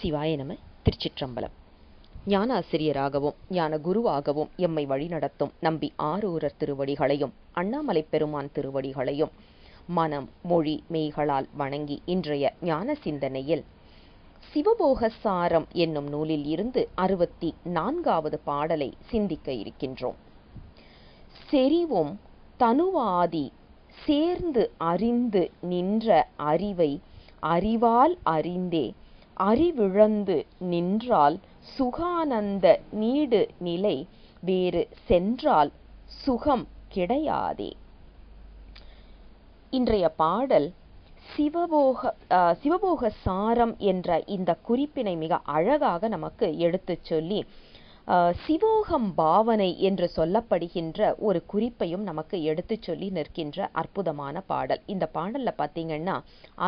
சிவாய நம திருச்சிற்றம்பலம். ஞானாசிரியராகவும் ஞான குருவாகவும் எம்மை வழிநடத்தும் நம்பி ஆரூரர் திருவடிகளையும் அண்ணாமலை பெருமான் திருவடிகளையும் மனம் மொழி மெய்களால் வணங்கி இன்றைய ஞான சிந்தனையில் சிவபோக சாரம் என்னும் நூலில் இருந்து அறுபத்தி நான்காவது பாடலை சிந்திக்க இருக்கின்றோம். செறிவும் தனுவாதி சேர்ந்து அறிந்து நின்ற அறிவை அறிவால் அறிந்தே அறிவிழந்து நின்றால் சுகானந்த நீடு நிலை வேறு சென்றால் சுகம் கிடையாதே. இன்றைய பாடல் சிவபோக சிவபோக சாரம் என்ற இந்த குறிப்பினை மிக அழகாக நமக்கு எடுத்துச் சொல்லி சிவோகம் பாவனை என்று சொல்லப்படுகின்ற ஒரு குறிப்பையும் நமக்கு எடுத்துச் சொல்லி நிற்கின்ற அற்புதமான பாடல். இந்த பாடலில் பார்த்தீங்கன்னா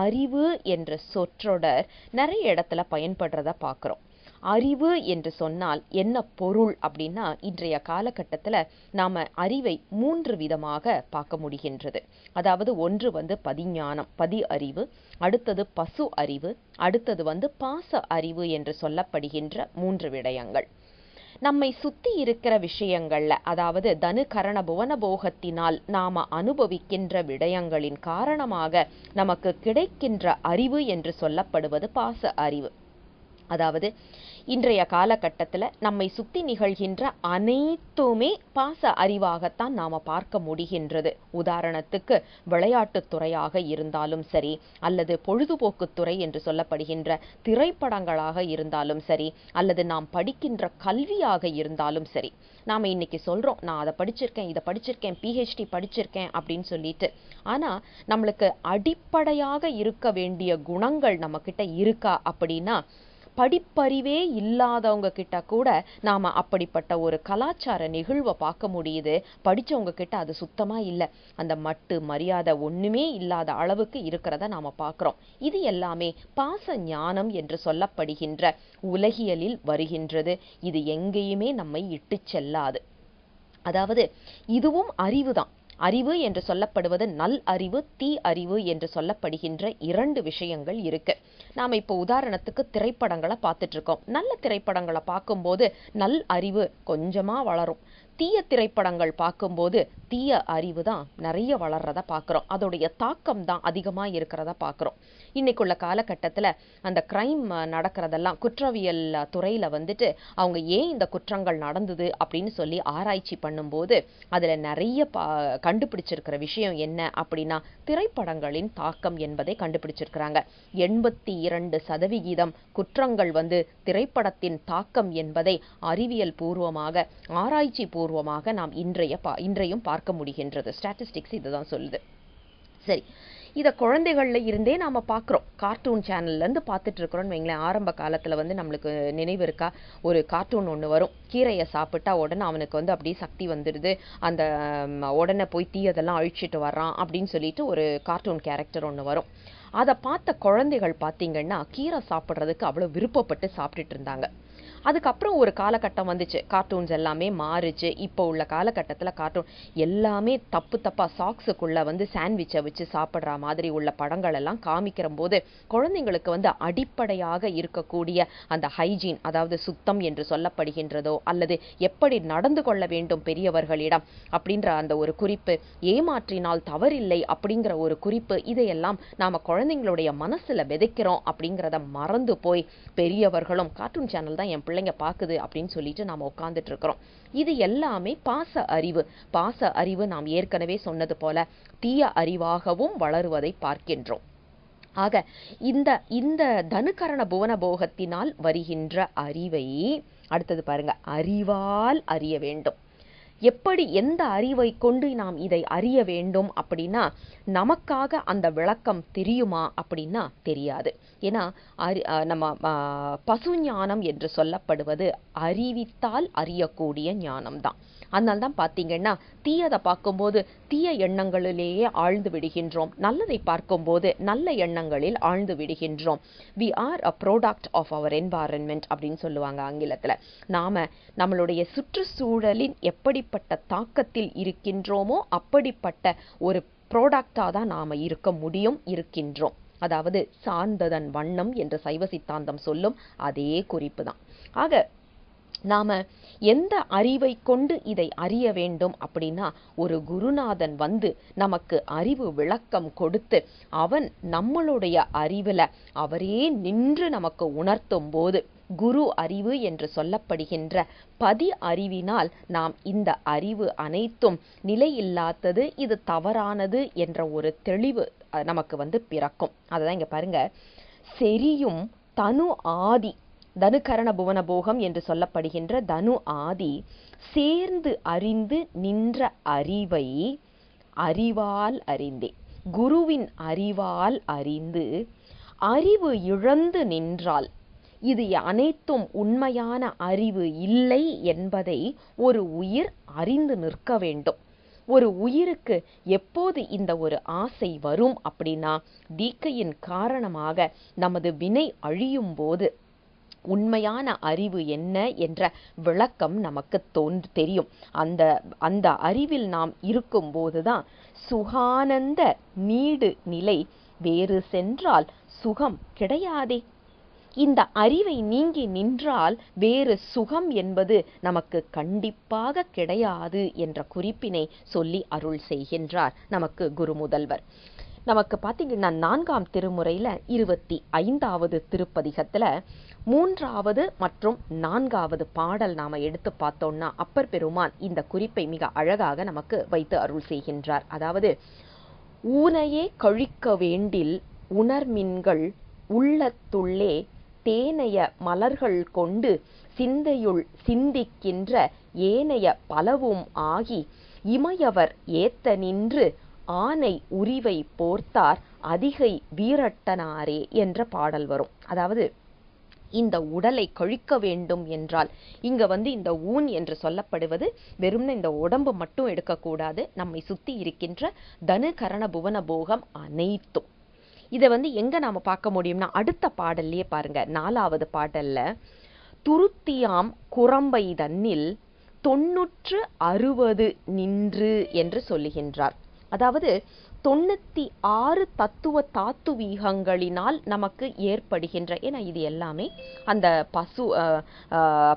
அறிவு என்ற சொற்றொடர் நிறைய இடத்துல பயன்படுறத பார்க்குறோம் அறிவு என்று சொன்னால் என்ன பொருள் அப்படின்னா இன்றைய காலகட்டத்தில் நாம் அறிவை மூன்று விதமாக பார்க்க முடிகின்றது. அதாவது ஒன்று வந்து பதிஞானம் பதி அறிவு அடுத்தது பசு அறிவு அடுத்தது வந்து பாச அறிவு என்று சொல்லப்படுகின்ற மூன்று விடயங்கள். நம்மை சுத்தி இருக்கிற விஷயங்கள்ல அதாவது தனு கரண புவன போகத்தினால் நாம அனுபவிக்கின்ற விடயங்களின் காரணமாக நமக்கு கிடைக்கின்ற அறிவு என்று சொல்லப்படுவது பாச அறிவு. அதாவது இன்றைய காலகட்டத்தில் நம்மை சுற்றி நிகழ்கின்ற அனைத்துமே பாச அறிவாகத்தான் நாம் பார்க்க முடிகின்றது. உதாரணத்துக்கு விளையாட்டுத் துறையாக இருந்தாலும் சரி அல்லது பொழுதுபோக்கு துறை என்று சொல்லப்படுகின்ற திரைப்படங்களாக இருந்தாலும் சரி அல்லது நாம் படிக்கின்ற கல்வியாக இருந்தாலும் சரி நாம் இன்னைக்கு சொல்கிறோம் நான் அதை படிச்சிருக்கேன் இதை படிச்சிருக்கேன் பிஹெச்டி படிச்சிருக்கேன் அப்படின்னு சொல்லிட்டு. ஆனால் நம்மளுக்கு அடிப்படையாக இருக்க வேண்டிய குணங்கள் நம்மக்கிட்ட இருக்கா அப்படின்னா படிப்பறிவே இல்லாதவங்க கிட்ட கூட நாம் அப்படிப்பட்ட ஒரு கலாச்சார நிகழ்வை பார்க்க முடியுது. படித்தவங்க கிட்ட அது சுத்தமாக இல்லை. அந்த மட்டு மரியாதை ஒன்றுமே இல்லாத அளவுக்கு இருக்கிறத நாம் பார்க்குறோம். இது எல்லாமே பாச ஞானம் என்று சொல்லப்படுகின்ற உலகியலில் வருகின்றது. இது எங்கேயுமே நம்மை இட்டு செல்லாது. அதாவது இதுவும் அறிவு தான் அறிவு என்று சொல்லப்படுவது நல் அறிவு தீ அறிவு என்று சொல்லப்படுகின்ற இரண்டு விஷயங்கள் இருக்கு. நாம இப்போ உதாரணத்துக்கு திரைப்படங்களை பார்த்துட்டு இருக்கோம். நல்ல திரைப்படங்களை பார்க்கும்போது நல் அறிவு கொஞ்சமா வளரும். தீய திரைப்படங்கள் பார்க்கும்போது தீய அறிவு தான் நிறைய வளர்றத பார்க்குறோம். அதோடைய தாக்கம் தான் அதிகமாக இருக்கிறத பார்க்குறோம். இன்றைக்குள்ள காலகட்டத்தில் அந்த க்ரைம் நடக்கிறதெல்லாம் குற்றவியல் துறையில் வந்துட்டு அவங்க ஏன் இந்த குற்றங்கள் நடந்தது அப்படின்னு சொல்லி ஆராய்ச்சி பண்ணும்போது அதில் நிறைய பா கண்டுபிடிச்சிருக்கிற விஷயம் என்ன அப்படின்னா திரைப்படங்களின் தாக்கம் என்பதை கண்டுபிடிச்சிருக்கிறாங்க. எண்பத்தி இரண்டு சதவிகிதம் குற்றங்கள் வந்து திரைப்படத்தின் தாக்கம் என்பதை அறிவியல் பூர்வமாக ஆராய்ச்சி பூர்வமாக நாம் இன்றைய பா இன்றையும் பார்க்க முடிகின்றது. ஸ்டாட்டிஸ்டிக்ஸ் இதுதான் சொல்லுது. சரி இதை குழந்தைகள்ல இருந்தே நாம பார்க்குறோம் கார்ட்டூன் சேனல்லேருந்து பார்த்துட்டு இருக்கிறோம்னு வைங்களேன் ஆரம்ப காலத்தில் வந்து நம்மளுக்கு நினைவு இருக்கா? ஒரு கார்ட்டூன் ஒன்று வரும். கீரையை சாப்பிட்டா உடனே அவனுக்கு வந்து அப்படியே சக்தி வந்துடுது. அந்த உடனே போய் தீயதெல்லாம் அழிச்சிட்டு வர்றான் அப்படின்னு சொல்லிட்டு ஒரு கார்ட்டூன் கேரக்டர் ஒன்று வரும். அதை பார்த்த குழந்தைகள் பார்த்தீங்கன்னா கீரை சாப்பிட்றதுக்கு அவ்வளோ விருப்பப்பட்டு சாப்பிட்டுட்டு இருந்தாங்க. அதுக்கப்புறம் ஒரு காலகட்டம் வந்துச்சு. கார்ட்டூன்ஸ் எல்லாமே மாறுச்சு. இப்போ உள்ள காலகட்டத்தில் கார்ட்டூன் எல்லாமே தப்பு தப்பாக சாக்ஸுக்குள்ளே வந்து சாண்ட்விச்சை வச்சு சாப்பிட்ற மாதிரி உள்ள படங்கள் எல்லாம் காமிக்கிற போது குழந்தைங்களுக்கு வந்து அடிப்படையாக இருக்கக்கூடிய அந்த ஹைஜீன் அதாவது சுத்தம் என்று சொல்லப்படுகின்றதோ அல்லது எப்படி நடந்து கொள்ள வேண்டும் பெரியவர்களிடம் அப்படின்ற அந்த ஒரு குறிப்பு ஏமாற்றினால் தவறில்லை அப்படிங்கிற ஒரு குறிப்பு இதையெல்லாம் நாம் குழந்தைங்களுடைய மனசில் விதைக்கிறோம் அப்படிங்கிறத மறந்து போய் பெரியவர்களும் கார்ட்டூன் சேனல் தான் என் பிள்ளைங்க பார்க்குது அப்படின்னு சொல்லிட்டு நாம் உட்கார்ந்துட்டு இருக்கிறோம். இது எல்லாமே பாச அறிவு. பாச அறிவு நாம் ஏற்கனவே சொன்னது போல தீய அறிவாகவும் வளருவதை பார்க்கின்றோம். ஆக இந்த இந்த தனுகரண புவன போகத்தினால் வருகின்ற அறிவை அடுத்தது பாருங்க அறிவால் அறிய வேண்டும். எப்படி எந்த அறிவை கொண்டு நாம் இதை அறிய வேண்டும் அப்படின்னா நமக்காக அந்த விளக்கம் தெரியுமா அப்படின்னா தெரியாது. ஏன்னா அறி நம்ம பசு ஞானம் என்று சொல்லப்படுவது அறிவித்தால் அறியக்கூடிய ஞானம்தான். அதனால தான் பார்த்தீங்கன்னா தீயதை பார்க்கும்போது தீய எண்ணங்களிலேயே ஆழ்ந்து விடுகின்றோம். நல்லதை பார்க்கும்போது நல்ல எண்ணங்களில் ஆழ்ந்து விடுகின்றோம். We are a product of our environment அப்படின்னு சொல்லுவாங்க ஆங்கிலத்தில். நாம் நம்மளுடைய சுற்றுச்சூழலின் எப்படிப்பட்ட தாக்கத்தில் இருக்கின்றோமோ அப்படிப்பட்ட ஒரு ப்ரோடக்டாக தான் நாம் இருக்க முடியும் இருக்கின்றோம். அதாவது சார்ந்ததன் வண்ணம் என்று சைவ சித்தாந்தம் சொல்லும் அதே குறிப்பு தான். ஆக நாம் எந்த அறிவை கொண்டு இதை அறிய வேண்டும் அப்படின்னா ஒரு குருநாதன் வந்து நமக்கு அறிவு விளக்கம் கொடுத்து அவன் நம்மளுடைய அறிவில் அவரே நின்று நமக்கு உணர்த்தும் போது குரு அறிவு என்று சொல்லப்படுகின்ற பதி அறிவினால் நாம் இந்த அறிவு அனைத்தும் நிலையில்லாதது இது தவறானது என்ற ஒரு தெளிவு நமக்கு வந்து பிறக்கும். அதுதான் இங்கே பாருங்க. செரியும் தனு ஆதி தனுகரண புவன போகம் என்று சொல்லப்படுகின்ற தனு ஆதி சேர்ந்து அறிந்து நின்ற அறிவை அறிவால் அறிந்தே. குருவின் அறிவால் அறிந்து அறிவு இழந்து நின்றால் இது அனைத்தும் உண்மையான அறிவு இல்லை என்பதை ஒரு உயிர் அறிந்து நிற்க வேண்டும். ஒரு உயிருக்கு எப்போது இந்த ஒரு ஆசை வரும் அப்படின்னா தீக்கையின் காரணமாக நமது வினை அழியும் போது உண்மையான அறிவு என்ன என்ற விளக்கம் நமக்கு தோன்று தெரியும். அந்த அந்த அறிவில் நாம் இருக்கும்போதுதான் சுகானந்த நீடு நிலை வேறு சென்றால் சுகம் கிடையாதே. இந்த அறிவை நீங்கி நின்றால் வேறு சுகம் என்பது நமக்கு கண்டிப்பாக கிடையாது என்ற குறிப்பினை சொல்லி அருள் செய்கின்றார் நமக்கு குரு முதல்வர். நமக்கு பார்த்தீங்கன்னா நான்காம் திருமுறையில் இருபத்தி ஐந்தாவது திருப்பதிகத்தில் மூன்றாவது மற்றும் நான்காவது பாடல் நாம் எடுத்து பார்த்தோம்னா அப்பர் பெருமான் இந்த குறிப்பை மிக அழகாக நமக்கு வைத்து அருள் செய்கின்றார். அதாவது ஊனையே கழிக்க வேண்டில் உணர்மின்கள் உள்ளத்துள்ளே தேனைய மலர்கள் கொண்டு சிந்தையுள் சிந்திக்கின்ற ஏனைய பலவும் ஆகி இமையவர் ஏத்த நின்று ஆனை உரிவை போர்த்தார் அதிகை வீரட்டனாரே என்ற பாடல் வரும். அதாவது இந்த உடலை கழிக்க வேண்டும் என்றால் இங்க வந்து இந்த ஊன் என்று சொல்லப்படுவது வெறும்ன இந்த உடம்பு மட்டும் எடுக்கக்கூடாது. நம்மை சுத்தி இருக்கின்ற தனு கரண புவன போகம் அனைத்தும். இதை வந்து எங்க நாம பார்க்க முடியும்னா அடுத்த பாடல்லையே பாருங்க. நாலாவது பாடல்ல துருத்தியாம் குரம்பை தன்னில் தொன்னூற்று அறுபது நின்று என்று சொல்லுகின்றார். அதாவது தொண்ணூத்தி ஆறு தத்துவ தாத்துவீகங்களினால் நமக்கு ஏற்படுகின்ற ஏன்னா இது எல்லாமே அந்த பசு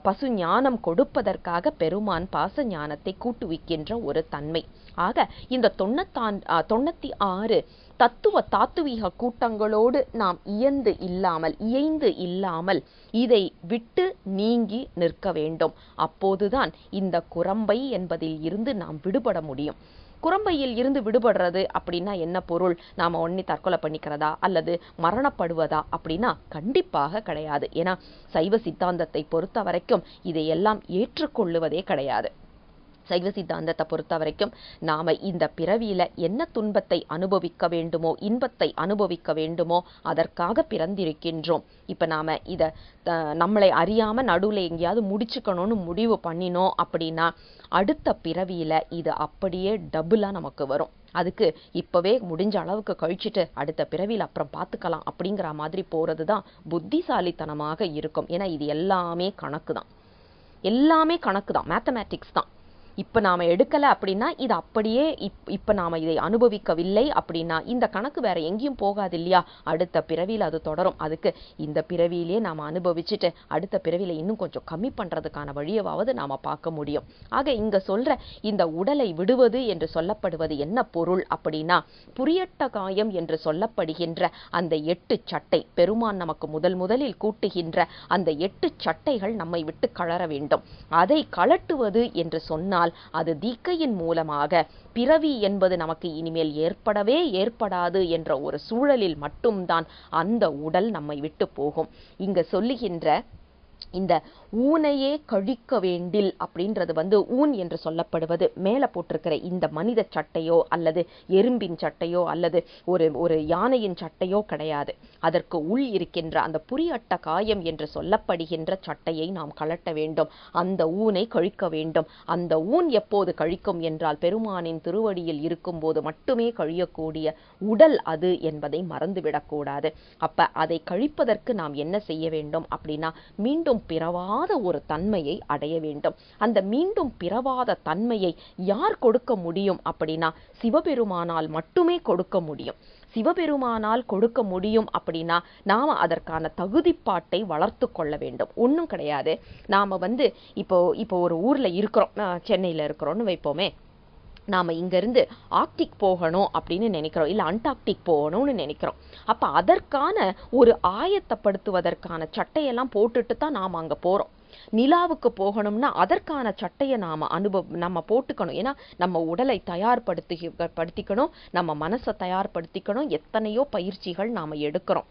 பசு ஞானம் கொடுப்பதற்காக பெருமான் பாச ஞானத்தை கூட்டுவிக்கின்ற ஒரு தன்மை. ஆக இந்த தொண்ணூத்தான் தொண்ணூத்தி ஆறு தத்துவ தாத்துவீக கூட்டங்களோடு நாம் இயந்து இல்லாமல் இயைந்து இல்லாமல் இதை விட்டு நீங்கி நிற்க வேண்டும். அப்போதுதான் இந்த குரம்பை என்பதில் இருந்து நாம் விடுபட முடியும். குரம்பையில் இருந்து விடுபடுறது அப்படின்னா என்ன பொருள்? நாம் ஒன்னி தற்கொலை பண்ணிக்கிறதா? அல்லது மரணப்படுவதா? அப்படின்னா கண்டிப்பாக கிடையாது. ஏன்னா சைவ சித்தாந்தத்தை பொறுத்த வரைக்கும் இதையெல்லாம் ஏற்றுக்கொள்ளுவதே கிடையாது. சைவ சித்தாந்தத்தை பொறுத்த வரைக்கும் நாம் இந்த பிறவியில் என்ன துன்பத்தை அனுபவிக்க வேண்டுமோ இன்பத்தை அனுபவிக்க வேண்டுமோ அதற்காக பிறந்திருக்கின்றோம். இப்போ நாம் இதை நம்மளை அறியாமல் நடுவில் எங்கேயாவது முடிச்சுக்கணும்னு முடிவு பண்ணினோம் அப்படின்னா அடுத்த பிறவியில் இது அப்படியே டபுளாக நமக்கு வரும். அதுக்கு இப்போவே முடிஞ்ச அளவுக்கு கழிச்சிட்டு அடுத்த பிறவியில் அப்புறம் பார்த்துக்கலாம் அப்படிங்கிற மாதிரி போகிறது தான் புத்திசாலித்தனமாக இருக்கும். ஏன்னா இது எல்லாமே கணக்கு தான் எல்லாமே கணக்கு தான் மேத்தமேட்டிக்ஸ் தான். இப்போ நாம் எடுக்கலை அப்படின்னா இது அப்படியே இப் இப்போ நாம் இதை அனுபவிக்கவில்லை அப்படின்னா இந்த கணக்கு வேறு எங்கேயும் போகாது இல்லையா அடுத்த பிறவியில் அது தொடரும். அதுக்கு இந்த பிறவியிலே நாம் அனுபவிச்சுட்டு அடுத்த பிறவியில் இன்னும் கொஞ்சம் கம்மி பண்ணுறதுக்கான வழியவாவது நாம் பார்க்க முடியும். ஆக இங்கே சொல்கிற இந்த உடலை விடுவது என்று சொல்லப்படுவது என்ன பொருள் அப்படின்னா புரியட்ட காயம் என்று சொல்லப்படுகின்ற அந்த எட்டு சட்டை பெருமான் நமக்கு முதல் முதலில் கூட்டுகின்ற அந்த எட்டு சட்டைகள் நம்மை விட்டு கழற வேண்டும். அதை கழட்டுவது என்று சொன்னால் அது தீக்கையின் மூலமாக. பிறவி என்பது நமக்கு இனிமேல் ஏற்படவே ஏற்படாது என்ற ஒரு சூழலில் மட்டும்தான் அந்த உடல் நம்மை விட்டு போகும். இங்கு சொல்லுகின்ற இந்த ஊனையே கழிக்க வேண்டில் அப்படின்றது வந்து ஊன் என்று சொல்லப்படுவது. மேலே போட்டிருக்கிற இந்த மனித சட்டையோ அல்லது எறும்பின் சட்டையோ அல்லது ஒரு ஒரு யானையின் சட்டையோ கிடையாது. அதற்கு உள் இருக்கின்ற அந்த புரியட்ட காயம் என்று சொல்லப்படுகின்ற சட்டையை நாம் கலட்ட வேண்டும். அந்த ஊனை கழிக்க வேண்டும். அந்த ஊன் எப்போது கழிக்கும் என்றால் பெருமானின் திருவடியில் இருக்கும்போது மட்டுமே கழியக்கூடிய உடல் அது என்பதை மறந்துவிடக்கூடாது. அப்ப அதை கழிப்பதற்கு நாம் என்ன செய்ய வேண்டும் அப்படின்னா மீண்டும் பிறவாத ஒரு தன்மையை அடைய வேண்டும். அந்த மீண்டும் பிறவாத தன்மையை யார் கொடுக்க முடியும் அப்படின்னா சிவபெருமானால் மட்டுமே கொடுக்க முடியும். சிவபெருமானால் கொடுக்க முடியும் அப்படின்னா நாம் அதற்கான தகுதிப்பாட்டை வளர்த்து கொள்ள வேண்டும். ஒன்றும் கிடையாது. நாம வந்து இப்போ இப்போ ஒரு ஊரில் இருக்கிறோம் சென்னையில் இருக்கிறோன்னு இருக்கிறோம்னு வைப்போமே. நாம் இங்கேருந்து ஆர்க்டிக் போகணும் அப்படின்னு நினைக்கிறோம். இல்லை அண்டார்க்டிக் போகணும்னு நினைக்கிறோம். அப்போ அதற்கான ஒரு ஆயத்தப்படுத்துவதற்கான சட்டையெல்லாம் போட்டுட்டு தான் நாம் அங்கே போகிறோம் நிலாவுக்கு போகணும்னா அதற்கான சட்டையை நாம் அனுபவ நம்ம போட்டுக்கணும். ஏன்னா நம்ம உடலை தயார்படுத்தி படுத்திக்கணும். நம்ம மனசை தயார்படுத்திக்கணும். எத்தனையோ பயிற்சிகள் நாம் எடுக்கிறோம்.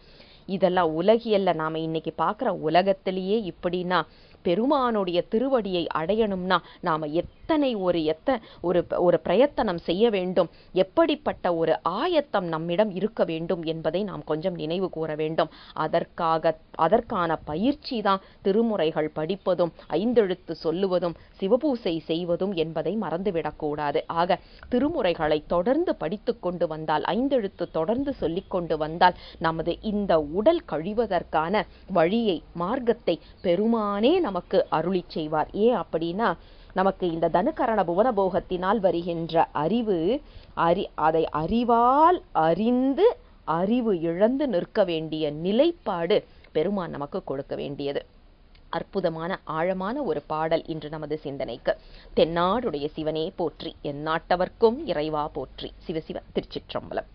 இதெல்லாம் உலகியல்ல நாம் இன்னைக்கு பார்க்குற உலகத்திலேயே இப்படின்னா பெருமானுடைய திருவடியை அடையணும்னா நாம் எத் எத்தனை ஒரு எத்த ஒரு ஒரு பிரயத்தனம் செய்ய வேண்டும்? எப்படிப்பட்ட ஒரு ஆயத்தம் நம்மிடம் இருக்க வேண்டும் என்பதை நாம் கொஞ்சம் நினைவு கூற வேண்டும். அதற்காக அதற்கான பயிற்சி தான் திருமுறைகள் படிப்பதும் ஐந்தெழுத்து சொல்லுவதும் சிவபூசை செய்வதும் என்பதை மறந்துவிடக்கூடாது ஆக திருமுறைகளை தொடர்ந்து படித்து கொண்டு வந்தால் ஐந்தெழுத்து தொடர்ந்து சொல்லிக் கொண்டு வந்தால் நமது இந்த உடல் கழிவதற்கான வழியை மார்க்கத்தை பெருமானே நமக்கு அருளி செய்வார். ஏன் அப்படின்னா நமக்கு இந்த தனுகரண புவனபோகத்தினால் வருகின்ற அறிவு அறி அதை அறிவால் அறிந்து அறிவு இழந்து நிற்க வேண்டிய நிலைப்பாடு பெருமான் நமக்கு கொடுக்க வேண்டியது. அற்புதமான ஆழமான ஒரு பாடல் இன்று நமது சிந்தனைக்கு. தென்னாடுடைய சிவனே போற்றி எந்நாட்டவர்க்கும் இறைவா போற்றி. சிவசிவ திருச்சிற்றம்பலம்.